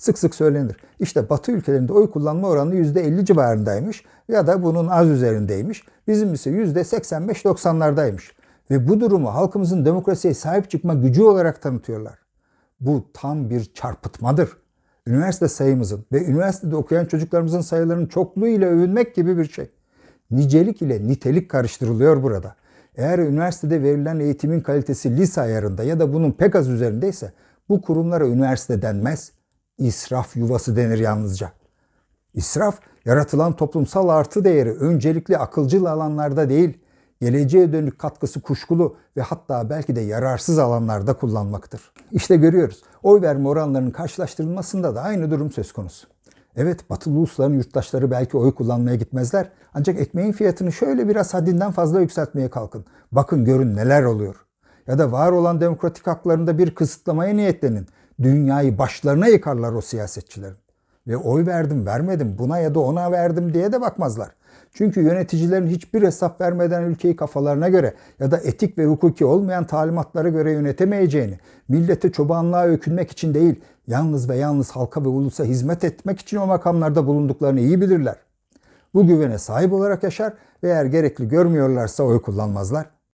sık sık söylenir. İşte Batı ülkelerinde oy kullanma oranı %50 civarındaymış ya da bunun az üzerindeymiş. Bizim ise %85-90'lardaymış. Ve bu durumu halkımızın demokrasiye sahip çıkma gücü olarak tanıtıyorlar. Bu tam bir çarpıtmadır. Üniversite sayımızın ve üniversitede okuyan çocuklarımızın sayılarının çokluğu ile övünmek gibi bir şey. Nicelik ile nitelik karıştırılıyor burada. Eğer üniversitede verilen eğitimin kalitesi lise ayarında ya da bunun pek az üzerindeyse bu kurumlara üniversite denmez, israf yuvası denir yalnızca. İsraf, yaratılan toplumsal artı değeri öncelikli akılcıl alanlarda değil, geleceğe dönük katkısı kuşkulu ve hatta belki de yararsız alanlarda kullanmaktır. İşte görüyoruz, oy verme oranlarının karşılaştırılmasında da aynı durum söz konusu. Evet, batılı ulusların yurttaşları belki oy kullanmaya gitmezler. Ancak ekmeğin fiyatını şöyle biraz haddinden fazla yükseltmeye kalkın. Bakın görün neler oluyor. Ya da var olan demokratik haklarında bir kısıtlamaya niyetlenin. Dünyayı başlarına yıkarlar o siyasetçilerin. Ve oy verdim vermedim buna ya da ona verdim diye de bakmazlar. Çünkü yöneticilerin hiçbir hesap vermeden ülkeyi kafalarına göre ya da etik ve hukuki olmayan talimatlara göre yönetemeyeceğini, millete çobanlığa ökünmek için değil, yalnız ve yalnız halka ve ulusa hizmet etmek için o makamlarda bulunduklarını iyi bilirler. Bu güvene sahip olarak yaşar ve eğer gerekli görmüyorlarsa oy kullanmazlar.